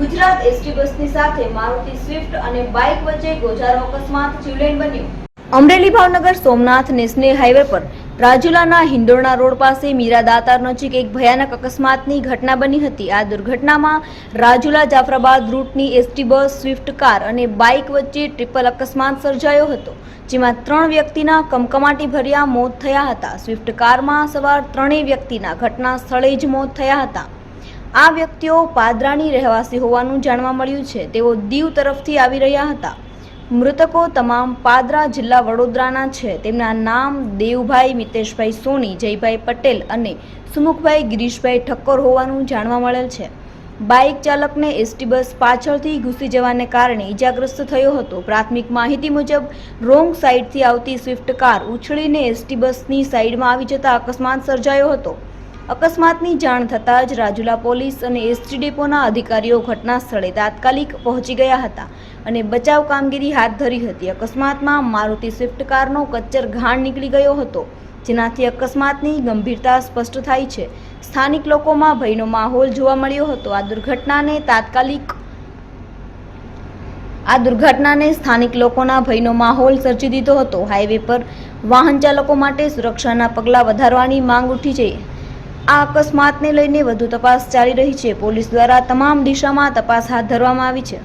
Gujarat ST બસની સાથે Maruti Swift અને બાઇક વચ્ચે ગોજારો અકસ્માત જીવલેણ બન્યો. અમરેલી ભાવનગર સોમનાથ નેશનલ હાઈવે પર રાજુલાના હિંડોળના રોડ પાસે મીરા દાતાર નજીક એક ભયાનક અકસ્માતની ઘટના બની હતી. આ દુર્ઘટનામાં રાજુલા જાફરાબાદ રૂટની એસટી બસ, સ્વિફ્ટ કાર અને બાઇક વચ્ચે ટ્રિપલ અકસ્માત સર્જાયો હતો, જેમાં ત્રણ વ્યક્તિના કમકમાટી ભર્યા મોત થયા હતા. સ્વિફ્ટ કારમાં સવાર ત્રણેય વ્યક્તિના ઘટના સ્થળે જ મોત થયા હતા. આ વ્યક્તિઓ પાદરાની રહેવાસી હોવાનું જાણવા મળ્યું છે. તેઓ દીવ તરફથી આવી રહ્યા હતા. મૃતકો તમામ પાદરા જિલ્લા વડોદરાના છે. તેમના નામ દેવભાઈ મિતેશભાઈ સોની, જયભાઈ પટેલ અને સુમુખભાઈ ગિરીશભાઈ ઠક્કર હોવાનું જાણવા મળેલ છે. બાઇક ચાલકને એસટી બસ પાછળથી ઘૂસી જવાને કારણે ઇજાગ્રસ્ત થયો હતો. પ્રાથમિક માહિતી મુજબ, રોંગ સાઈડથી આવતી સ્વિફ્ટ કાર ઉછળીને એસટી બસની સાઇડમાં આવી જતા અકસ્માત સર્જાયો હતો. અકસ્માતની જાણ થતાં જ રાજુલા પોલીસ અને એસટી ડેપોના અધિકારીઓ ઘટના સ્થળે તાત્કાલિક પહોંચી ગયા હતા અને બચાવ કામગીરી હાથ ધરી હતી. અકસ્માતમાં મારુતિ સ્વિફ્ટ કારનો કચ્ચર ઘાણ નીકળી ગયો હતો, જેનાથી અકસ્માતની ગંભીરતા સ્પષ્ટ થાય છે. સ્થાનિક લોકોમાં ભયનો માહોલ જોવા મળ્યો હતો. આ દુર્ઘટનાને તાત્કાલિક આ દુર્ઘટનાને સ્થાનિક લોકોના ભયનો માહોલ સર્જી દીધો હતો. હાઈવે પર વાહન ચાલકો માટે સુરક્ષાના પગલાં વધારવાની માંગ ઉઠી છે. આ અકસ્માતને લઈને વધુ તપાસ ચાલી રહી છે. પોલીસ દ્વારા તમામ દિશામાં તપાસ હાથ ધરવામાં આવી છે.